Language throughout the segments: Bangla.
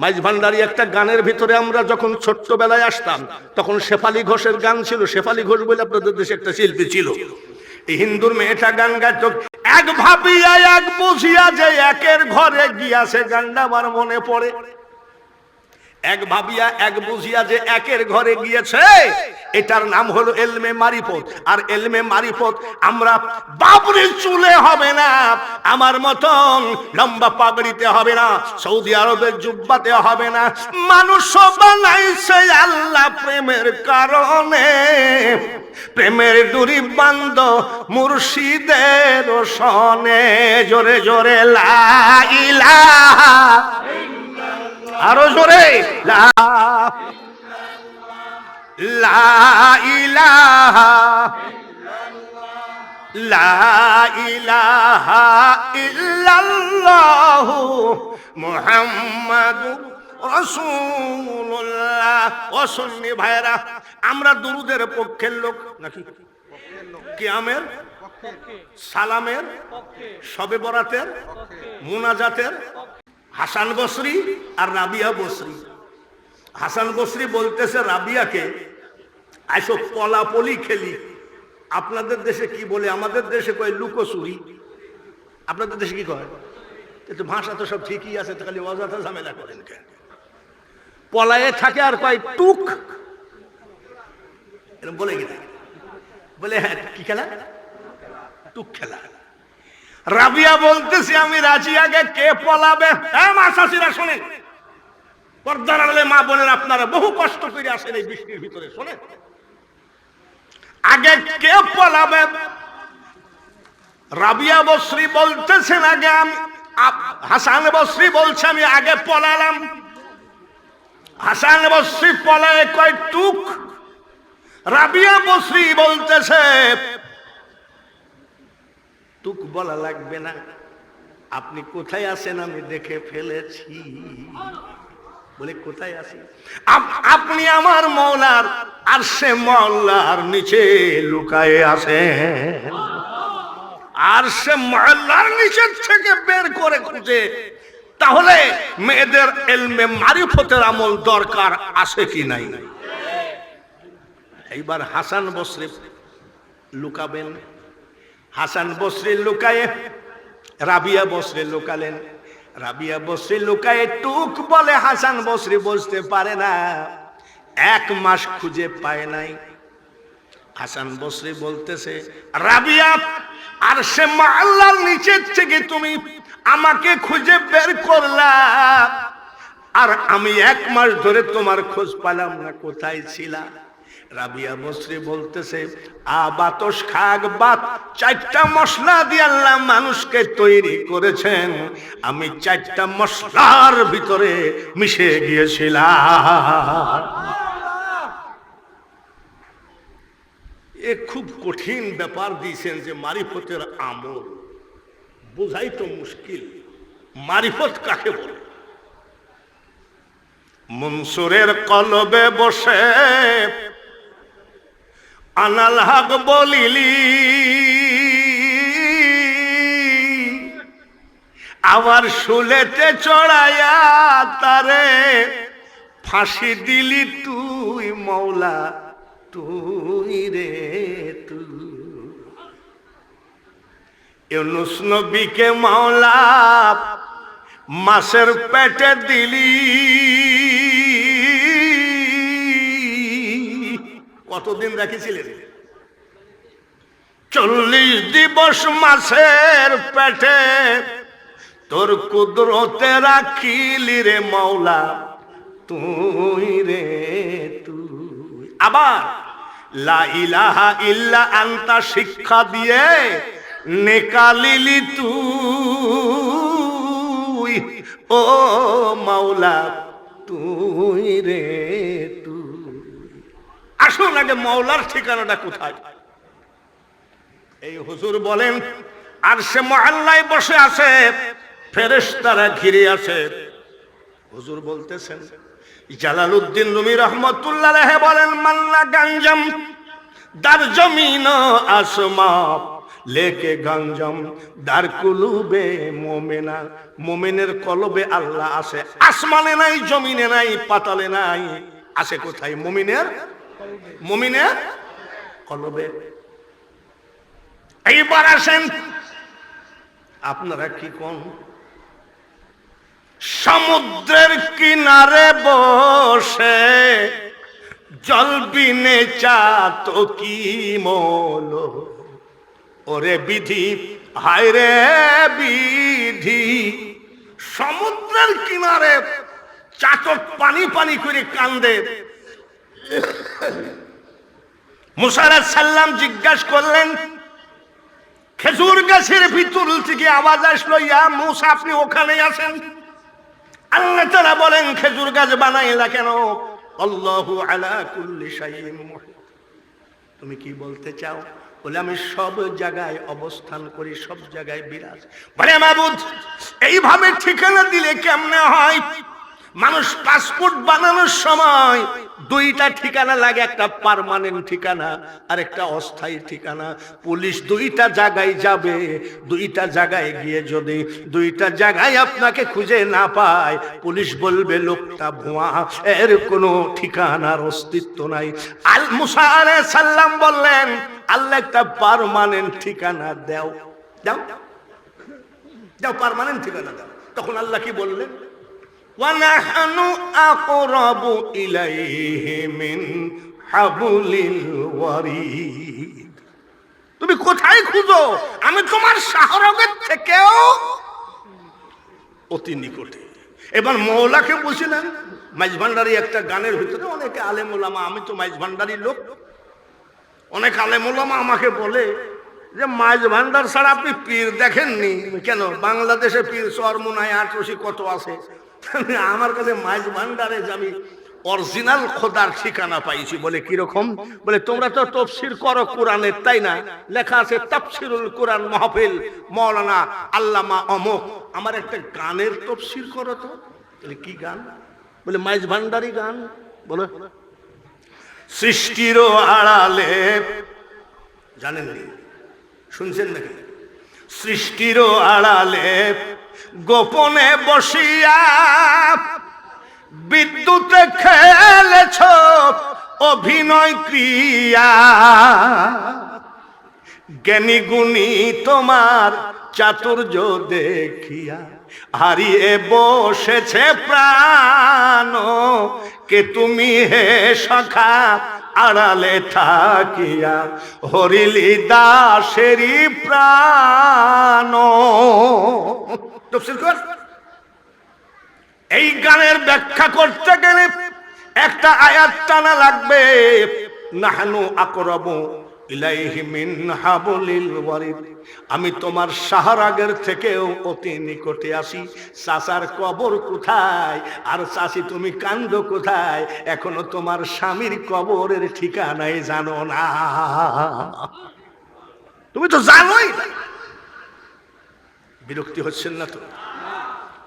মাইজ ভান্ডারি একটা গানের ভিতরে আমরা যখন ছোট্টবেলায় আসতাম, তখন শেফালি ঘোষের গান ছিল, শেফালি ঘোষ বলে আপনাদের দেশে একটা শিল্পী ছিল। এই হিন্দুর মেয়েটা গান গাইত, এক ভাবিয়া, এক বুঝিয়া যে একের ঘরে গিয়াছে গানটা আমার মনে পড়ে। এক ভাবিয়া, এক বুঝিয়া যে একের ঘরে গিয়েছে, এটার নাম হলো এলমে মারিফত। আর এলমে মারিফত, আমরা বাবরি চুলে হবে না, আমার মতন লম্বা পাগড়িতে হবে না, সৌদি আরবের জুব্বাতে হবে না। মানুষ বানাইছে আল্লাহ প্রেমের কারণে। প্রেমের ডুরি বান্ধ মুর্শিদের সনে জোরে জোরে লাইলা আরও জোরে। লা ইলাহা লা ইলাহা ইল্লাল্লাহু মুহাম্মাদুর রাসূলুল্লাহ। ও সুন্নি ভাইরা আমরা দুরুদের পক্ষের লোক নাকি? কিয়ামের? সালামের? সবে বরাতের? মুনাজাতের? হাসান বসরি আর রাবিয়া বসরি। হাসান বসরি বলতেছে, রাবিয়াকে আইসো পলাপলি খেলি। আপনাদের দেশে কি বলে? আমাদের দেশে কয় লুকোচুরি। আপনাদের দেশে কি কয়? কিন্তু ভাষা তো সব ঠিকই আছে খালি অযথা ঝামেলা করেন কেন? পলায়ে থাকে আর কয় টুক। এরকম বলে কি বলে হ্যাঁ কি খেলা? টুক খেলা। রাবিয়া বলতেছি, আমি রাজি, আগে কে পলাবে? হ্যাঁ মা শাশিরা শোনেন। পর্দার আড়ালে মা বোনের আপনারা বহু কষ্ট করে আসেন এই বৃষ্টির ভিতরে, শোনেন। আগে কে পলাবে? রাবিয়া বশ্রী বলতেছেন, আগে আমি হাসান বশ্রী বলছে, আমি আগে পলালাম। হাসান বশ্রী পলায় কয় টুক। রাবিয়া বশ্রী বলতেছে টুক বলা লাগবে না। আপনি কোথায় আছেন আমি দেখে ফেলেছি। বলে, কোথায় আছি? আপ- আপনি আমার মৌলার আর সে মৌলার নিচে লুকায়ে আছেন। আর সে মহল্লার নিচের থেকে বের করে খুঁজে। তাহলে মেয়েদের এলমে মারিফতের আমল দরকার আছে কি নাই? এইবার হাসান বসরে লুকাবেন। হাসান বসরে লুকায়ে, রাবিয়া বসরে লুকালেন। রাবিয়া বসরে লুকায়ে টুক বলে হাসান বসরে বসতে পারে না। এক মাস খুঁজে পায় নাই। হাসান বসরি বলতেছে, রাবিয়া, আর সে মাল্লার নিচের থেকে তুমি আমাকে খুঁজে বের করলা। আর আমি এক মাস ধরে তোমার খোঁজ পেলাম না, কোথায় ছিলা? রাবিয়া বসরি বলতেছে, আ, বাতস খাগ বাত। চারটা মশলা দিয়ে আল্লাহ মানুষকে তৈরি করেছেন। আমি চারটা মশলার ভিতরে মিশে গিয়েছিলাম। এ খুব কঠিন ব্যাপার দিয়েছেন যে মারিফতের আমল বোঝাই তো মুশকিল। মারিফত কাকে বলে? মনসুরের কলবে বসে আনাল হক বলিলি। আবার শুলেতে চড়াইয়া তারে ফাঁসি দিলি তুই মৌলা, তুই রে তুই নবীকে মাওলা, মাসের পেটে দিলি। কতদিন রেখেছিলেন চল্লিশ দিবস মাসের পেটে। তোর কুদরতে রাখিলি রে মাওলা, তুই রে তুই। আবার, লা ইলাহা ইল্লা আন্তা শিক্ষা দিয়ে নেকালিলি তুই। ও মাওলা, তুই রে আসুন আগে মাওলার ঠিকানাটা কোথায়? এই হুজুর বলেন, আর সে মহল্লায় বসে আছে, ফেরেশতারা ঘিরে আছে। হুজুর বলতেছেন, জালালউদ্দিন রুমি রহমতুল্লাহ রেহে বলেন, মান্না গাঞ্জাম, দার জমিন আসমা লেকে গঞ্জম, দার কুলুবে মোমেনা, মোমেনের কলবে আল্লাহ আসে আসমানে নাই, জমিনে নাই, পাতালে নাই আসে কোথায়? মুমিনের কলবে। এইবার আসেন। আপনারা কি কোন? সমুদ্রের কিনারে বসে জল বিনে চা তো কি মল? ওরে বিধি হায় রে বিধি, সমুদ্রের কিনারে চাটক পানি পানি করে কান্দে। মুসার সাল্লাম জিজ্ঞাসা করলেন, খেজুর গাছের ভিতর থেকে আওয়াজ আসলো, ইয়া মুসা, আপনি ওখানে আছেন? আল্লাহ তারা বলেন, খেজুর গাছ বানাইলা কেন? আলা তুমি কি বলতে চাও? বলে, আমি সব জায়গায় অবস্থান করি, সব জায়গায় বিরাজ। বলে মাবুদ, এইভাবে ঠিকানা দিলে কেমনে হয়? মানুষ পাসপোর্ট বানানোর সময় দুইটা ঠিকানা লাগে, একটা পার্মানেন্ট ঠিকানা আর একটা অস্থায়ী ঠিকানা। পুলিশ দুইটা জায়গায় যাবে, দুইটা জায়গায় গিয়ে যদি দুইটা জায়গায় আপনাকে খুঁজে না পায়, পুলিশ বলবে, লোকটা ভুয়া, এর কোনো ঠিকানার অস্তিত্ব নাই। আল মুসা সাল্লাম বললেন, আল্লাহ একটা পার্মানেন্ট ঠিকানা দাও। দাও। দাও পার্মানেন্ট ঠিকানা দাও। তখন আল্লাহ কি বললেন? ونحن أقرب إليه من حبل الوريد তুমি কোথায় খুঁজো আমি তোমার শাহরগের থেকেও অতি নিকটে এবার মৌলাকে বলছিলেন মাইজ ভান্ডারি একটা গানের ভিতরে অনেকে আলেম ওলামা আমি তো মাইজ ভান্ডারির লোক অনেক আলেম ওলামা আমাকে বলে যে মাইজ ভান্ডার ছাড়া আপনি পীর দেখেননি কেন বাংলাদেশে পীর চরমুনায় আটরসি কত আছে আমার কাছে মাইজ ভান্ডারে আমি অরিজিনাল খোদার ঠিকানা পাইছি বলে কীরকম? বলে, তোমরা তো তফসির করো কোরআনের, তাই না? লেখা আছে, তাফসিরুল কোরআন মাহফিল, মৌলানা আল্লামা অমুক। আমার একটা গানের তফসির করো তো। কি গান? বলে মাইজ ভান্ডারি গান। বলো সৃষ্টির আড়ালে। জানেন? শুনছেন নাকি? সৃষ্টির আড়ালে। গোপনে বসিয়া বিদ্যুতে খেলেছ অভিনয় ক্রিয়া। জ্ঞানী গুণী তোমার চাতুর্য দেখিয়া হারিয়ে বসেছে প্রাণ। কে তুমি হে সখা আড়ালে থাকিয়া হরিলি দাসেরি প্রাণ। তফসিল কর। এই গানের ব্যাখ্যা করতে গেলে একটা আয়াত টানা লাগবে। নাহানু আকরাবু আমি তোমার শাহরাগের থেকেও অতি নিকটে আসি। চাচার কবর কোথায়? আর চাচি, তুমি কান্দ কোথায়? এখনও তোমার স্বামীর কবরের ঠিকানায় জানো না। তুমি তো জানোই। না। বিরক্তি হচ্ছেন না তো?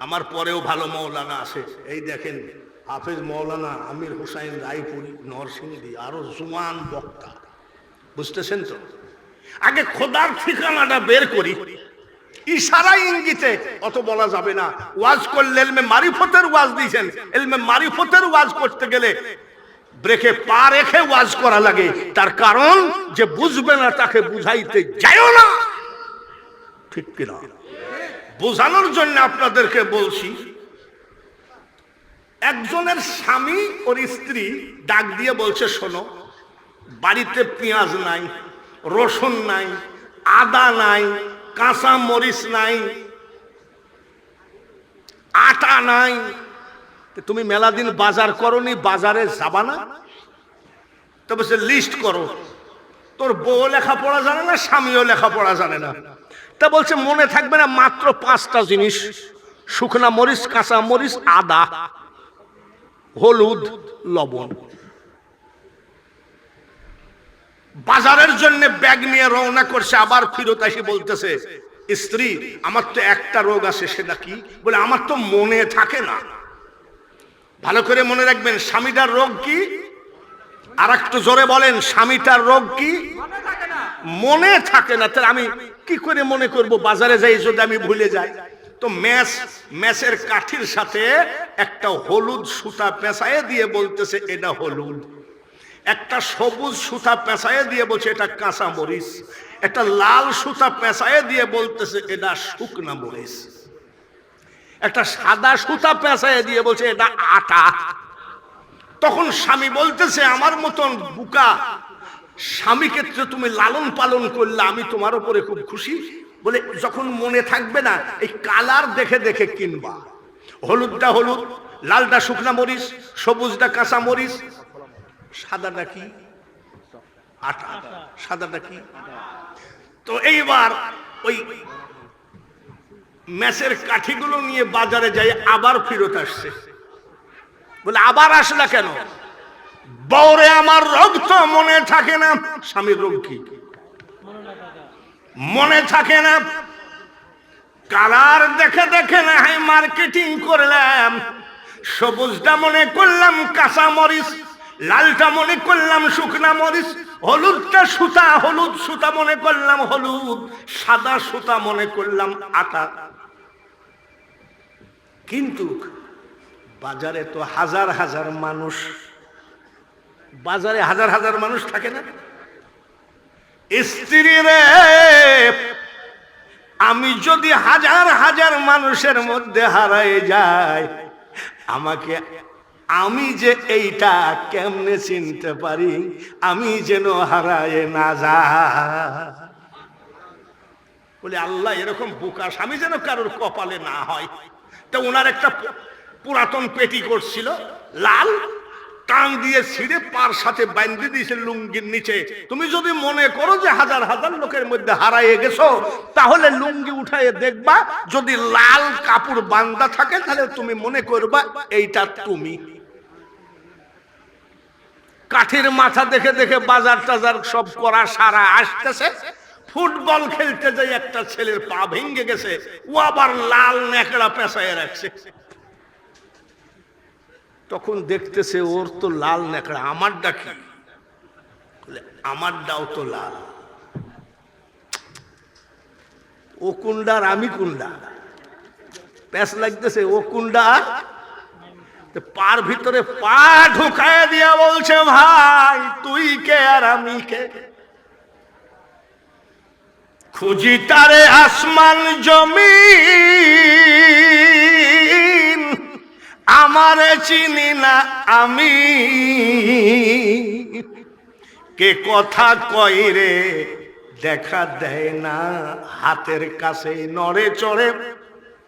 আমার পরেও ভালো মৌলানা আছে। এই দেখেন, হাফেজ মৌলানা আমির হুসাইন রায়পুরি, নরসিংদী, আরও জুয়ান বক্তা। বুঝতেছেন তো? আগে খোদার ঠিকানাটা বের করি। ইশারা ইঙ্গিতে, অত বলা যাবে না। ওয়াজ করলে এলমে মারিফতের ওয়াজ দিয়েছেন। এলমে মারিফতের ওয়াজ করতে গেলে ব্রেকে পা রেখে ওয়াজ করা লাগে। তার কারণ যে বুঝবে না, তাকে বুঝাইতে যায়ও না। ঠিক কিনা? বোঝানোর জন্য আপনাদেরকে বলছি, একজনের স্বামী ওর স্ত্রী ডাক দিয়ে বলছে, শোনো, বাড়িতে পেঁয়াজ নাই, রসুন নাই, আদা নাই, কাঁচা মরিচ নাই, আটা নাই। তুমি মেলা দিন বাজার করনি, বাজারে যাবা না? তো বলছে, লিস্ট করো। তোর বউ লেখাপড়া জানে না, স্বামীও লেখাপড়া জানে না। তা বলছে, মনে থাকবে না মাত্র পাঁচটা জিনিস। শুকনা মরিচ, কাঁচা মরিচ, আদা, হলুদ, লবণ। বাজারের জন্য ব্যাগ নিয়ে রওনা করছে, আবার ফিরত এসে বলতেছে, স্ত্রী, আমার তো একটা রোগ আছে, সেটা কি? বলে, আমার তো মনে থাকে না। ভালো করে মনে রাখবেন, স্বামীটার রোগ কি? আর একটু জোরে বলেন, স্বামীটার রোগ কি? মনে থাকে না, তাহলে আমি কি করে মনে করব? বাজারে যাই, যদি আমি ভুলে যাই। তো ম্যাচ, ম্যাচের কাঠির সাথে একটা হলুদ সুতা পেঁচায়ে দিয়ে বলতেছে, এটা হলুদ। একটা সবুজ সুতা পেঁচায়ে দিয়ে বলছে, এটা কাঁচা মরিচ। একটা লাল সুতা পেঁচায়ে দিয়ে বলতেছে, এটা শুকনা মরিচ। একটা সাদা সুতা পেঁচায়ে দিয়ে বলছে, এটা আটা। তখন স্বামী বলতেছে, আমার মতন বুকা স্বামীকে তো তুমি লালন পালন করলে আমি তোমার উপরে খুব খুশি। বলে, যখন মনে থাকবে না, এই কালার দেখে দেখে কিনবা। হলুদটা হলুদ, লালটা শুকনা মরিচ, সবুজটা কাঁচা মরিচ। সাদাটা কি? আটা। সাদাটা কি? তো এইবার ওই ম্যাচের কাঠিগুলো নিয়ে বাজারে যাই, আবার ফেরত আসছে। বলে, আবার আসলা কেন? বউরে আমার রোগ তো মনে থাকে না স্বামীর রোগ কি? মনে থাকে না। কালার দেখে দেখে না হয় মার্কেটিং করলাম, সবুজটা মনে করলাম, কাঁচা মরিচ, লালটা মনে করলাম, শুকনা মরিচ, হলুদটা সুতা, হলুদ সুতা মনে করলাম, হলুদ, সাদা সুতা মনে করলাম আটা কিন্তু বাজারে তো হাজার হাজার মানুষ বাজারে হাজার হাজার মানুষ থাকে না? স্ত্রী রে, আমি যদি হাজার হাজার মানুষের মধ্যে হারায় যাই, আমাকে আমি যে এইটা কেমনে চিনতে পারি? আমি যেন হারায় না যা বলে, আল্লাহ এরকম বোকা স্বামী যেন কারোর কপালে না হয়। তো ওনার একটা পুরাতন পেটি করছিল লাল। টান দিয়ে ছিঁড়ে পার সাথে বান্ধে দিয়েছে লুঙ্গির নিচে। তুমি যদি মনে করো যে হাজার হাজার লোকের মধ্যে হারাইয়ে গেছো, তাহলে লুঙ্গি উঠাইয়ে দেখবা, যদি লাল কাপড় বান্দা থাকে, তাহলে তুমি মনে করবা, এইটা তুমি। কাঠের মাথা দেখে দেখে বাজার টাজার সব করা সারা আসতেছে। ফুটবল খেলতে যাই একটা ছেলের পা ভেঙে গেছে, ও আবার লাল ন্যাকড়া পেঁচায় রাখছে। তখন দেখতেছে ওর তো লাল ন্যাকড়া আমারটা কি? আমারটাও তো লাল। ও কুন্ডার আমি কুন্ডা। প্যাস লাগতেছে, ও কুন্ডা পার ভিতরে পা ঢুকায় দিয়া বলছে, ভাই, তুই কে আর আমি কে? খুঁজি তারে আসমান জমিন আমারে চিনি না আমি। কে কথা কই রে? দেখা দেয় না। হাতের কাছে নড়ে চড়ে।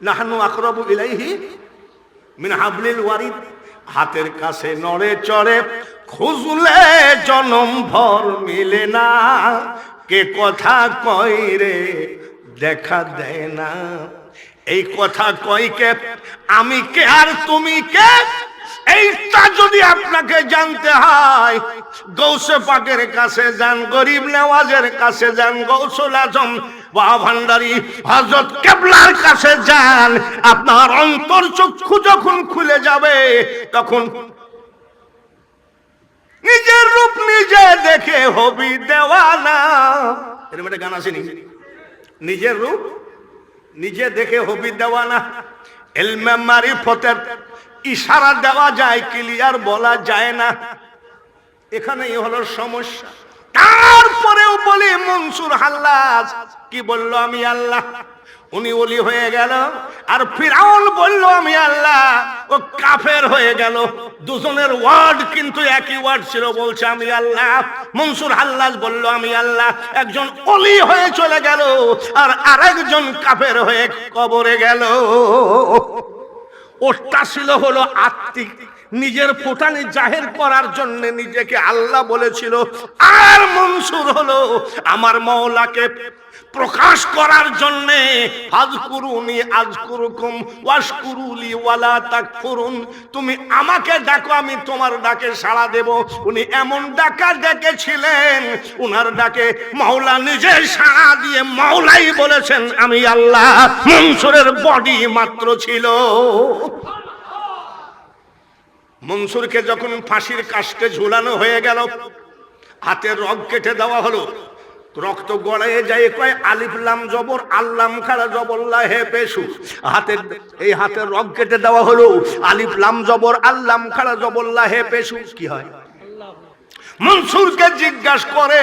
নাহানু আকরবু ইলাইহি মিন হাবলিল ওয়ারিদ। হাতের কাছে নড়ে চড়ে। খুঁজলে জনম ভর মিলে না। কে কথা কই রে? দেখা দেয় না। এই কথা কই কে? আমি কে আর তুমি কে? এইটা যদি আপনাকে জানতে হয়, গৌসে পাকের কাছে যান, গরিব নেওয়াজের কাছে যান, গৌসুল আজম ভান্ডারি হজরত কেবলার কাছে যান, আপনার অন্তর চক্ষু যখন খুলে যাবে, তখন নিজের রূপ নিজে দেখে হবি দেওয়ানা। এরকম একটা গান আছে নি নিজের রূপ নিজে দেখে হবি দেওয়া না। এলমে মারিফতের ইশারা দেওয়া যায়, ক্লিয়ার বলা যায় না। এখানেই হলো সমস্যা। তারপরেও বলি মনসুর হাল্লাজ, কি বলল আমি আল্লাহ? উনি ওলি হয়ে গেল। আর ফিরাউন বলল, আমি আল্লাহ, ও কাফের হয়ে গেল। দুজনের ওয়ার্ড কিন্তু একই ওয়ার্ড ছিল, বলছে, আমি আল্লাহ। মনসুর হাল্লাস বলল, আমি আল্লাহ, একজন অলি হয়ে চলে গেল, আর আরেকজন কাফের হয়ে কবরে গেল। ওটা ছিল হলো আত্মিক। নিজের ফুটানি জাহের করার জন্য নিজেকে আল্লাহ বলেছিল। আর মনসুর হলো, আমার মৌলাকে প্রকাশ করার জন্য আজ করুনি আজ করুকুম ওয়াস ওয়ালা তাক ফুরুন তুমি আমাকে ডাকো, আমি তোমার ডাকে সাড়া দেব। উনি এমন ডাকা ডেকেছিলেন, উনার ডাকে মাওলা নিজে সাড়া দিয়ে মাওলাই বলেছেন, আমি আল্লাহ মনসুরের বডি মাত্র ছিল। মনসুরকে যখন ফাঁসির কাস্টে ঝুলানো হয়ে গেল, হাতের রগ কেটে দেওয়া হলো রক্ত গড়াইয়ে যায় কয়, আলিফ লাম জবর আল্লাম খারা জবল্লা হে পেশু। হাতের এই হাতের রক কেটে দেওয়া হলো। আলিফ লাম জবর আল্লাম খারা জবল্লা হে পেশু। কি হয়? মনসুরকে জিজ্ঞাসা করে,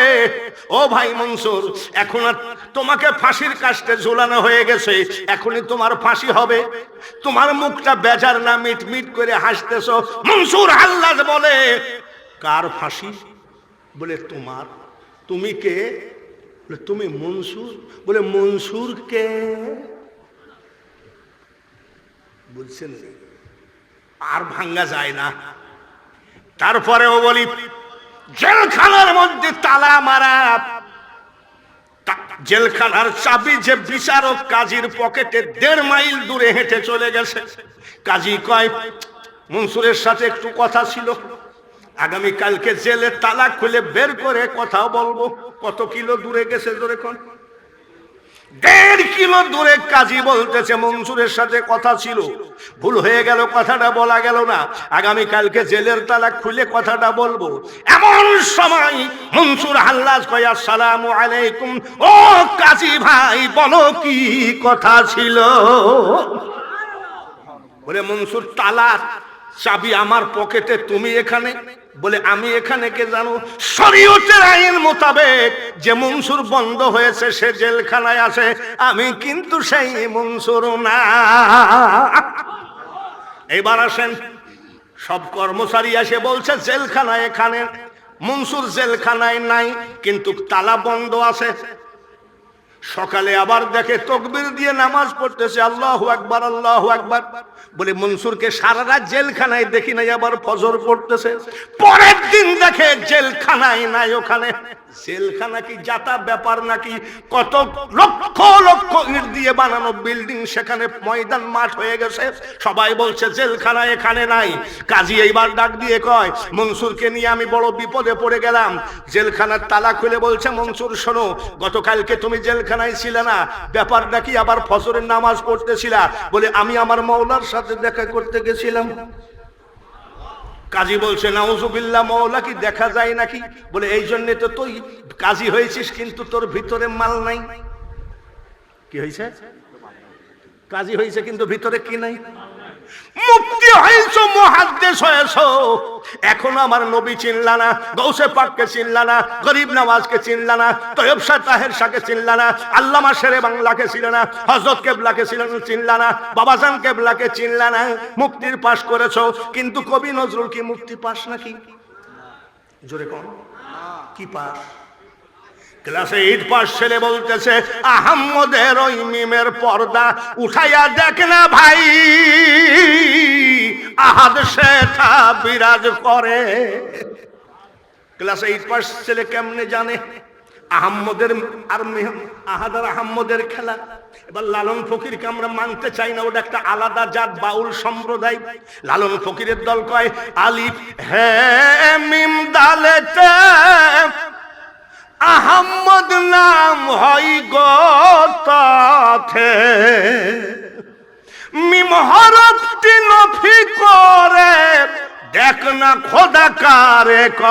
ও ভাই মনসুর, এখন আর তোমাকে ফাঁসির কাস্টে ঝোলানো হয়ে গেছে, এখনই তোমার ফাঁসি হবে। তোমার মুখটা বেজার না মিট মিট করে হাসতেছ। মনসুর আল্লাহ বলে, কার ফাঁসি? বলে, তোমার। তুমি কে? বলে, তুমি মনসুর? বলে, মনসুর কে? বুঝছেন আর ভাঙ্গা যায় না। তারপরেও বলি, জেলখানার মধ্যে তালা মারা। জেলখানার চাবি যে বিচারক কাজীর পকেটে দেড় মাইল দূরে হেঁটে চলে গেছে। কাজী কয়, মনসুরের সাথে একটু কথা ছিল। আগামী কালকে জেলে তালা খুলে বের করে কথা বলব। কত কিলো দূরে গেছে দূরে কোন দেড় কিলো দূরে কাজী বলতেছে, মনসুরের সাথে কথা ছিল। ভুল হয়ে গেল, কথাটা বলা গেল না। আগামী কালকে জেলের তালা খুলে কথাটা বলব। এমন সময় মনসুর হাল্লাজ কয় আসসালামু আলাইকুম। ও কাজী ভাই, বলো কি কথা ছিল? বলে মনসুর তালা চাবি আমার পকেটে, তুমি এখানে? বলে, আমি এখানে কে জানো? শরীয়তের আইন মোতাবেক যে মনসুর বন্ধ হয়েছে, সে জেলখানায় আছে। আমি কিন্তু সেই মনসুর না। এবার আসেন, সব কর্মচারী এসে বলছে জেলখানায় এখানে, মনসুর জেলখানায় নাই, কিন্তু তালা বন্ধ আছে। সকালে আবার দেখে তকবির দিয়ে নামাজ পড়তেছে, আল্লাহ আকবার আল্লাহ আকবার। বলে, মনসুরকে সারা রাত জেলখানায় দেখি নাই, আবার ফজর পড়তেছে। পরের দিন দেখে জেলখানায় নাই ওখানে। জেলখানা কি যাতা ব্যাপার নাকি? কত লক্ষ লক্ষ ইট দিয়ে বানানো বিল্ডিং, সেখানে ময়দান মাঠ হয়ে গেছে। সবাই বলছে, জেলখানা এখানে নাই। কাজী এইবার ডাক দিয়ে কয়, মনসুরকে নিয়ে আমি বড় বিপদে পড়ে গেলাম। জেলখানার তালা খুলে বলছে, মনসুর, শোনো, গতকালকে তুমি জেলখানায় ছিলে না। ব্যাপারটা কি আবার ফজরের নামাজ পড়তেছিলা? বলে, আমি আমার মৌলার সাথে দেখা করতে গেছিলাম। কাজী বলছে না উজুবিল্লা মৌলা কি দেখা যায় নাকি? বলে, এই জন্য তো তুই কাজী হয়েছিস, কিন্তু তোর ভিতরে মাল নাই। কি হয়েছে? কাজী হয়েছে, কিন্তু ভিতরে কি নাই? মুক্তি হয়েছ মহাদ্দেশ হয়েছ। এখনও আমার নবী চিনলা না, গৌসে পাককে চিনলা না, গরিব নওয়াজকে চিনলা না তৈব তাহের শাহকে চিনলা না, আল্লামা শেরে বাংলাকে ছিল না হজরত কেবলাকে ছিল চিনলা না, বাবাজান কেবলাকে চিনলা না, মুক্তির পাশ করেছ। কিন্তু কবি নজরুল কি মুক্তি পাস নাকি? জোরে কোন। কি পাস ক্লাসে এইট পাস ছেলে বলতেছে, আহম্মদের ওই মিমের পর্দা উঠাইয়া দেখ না ভাই। আহাদ শেঠা বিরাজ করে। ক্লাসে এইট পাস ছেলে কেমনে জানে? আহম্মদের আর আহাদার আহম্মদের খেলা। এবার লালন ফকিরকে আমরা মানতে চাই না, ওটা একটা আলাদা জাত, বাউল সম্প্রদায়। লালন ফকিরের দল কয়, আলিফ, হে মিম দালেতে আহম্মদ নাম হয় গতাথে মিম নফি করে দেখ না খোদা কারে ক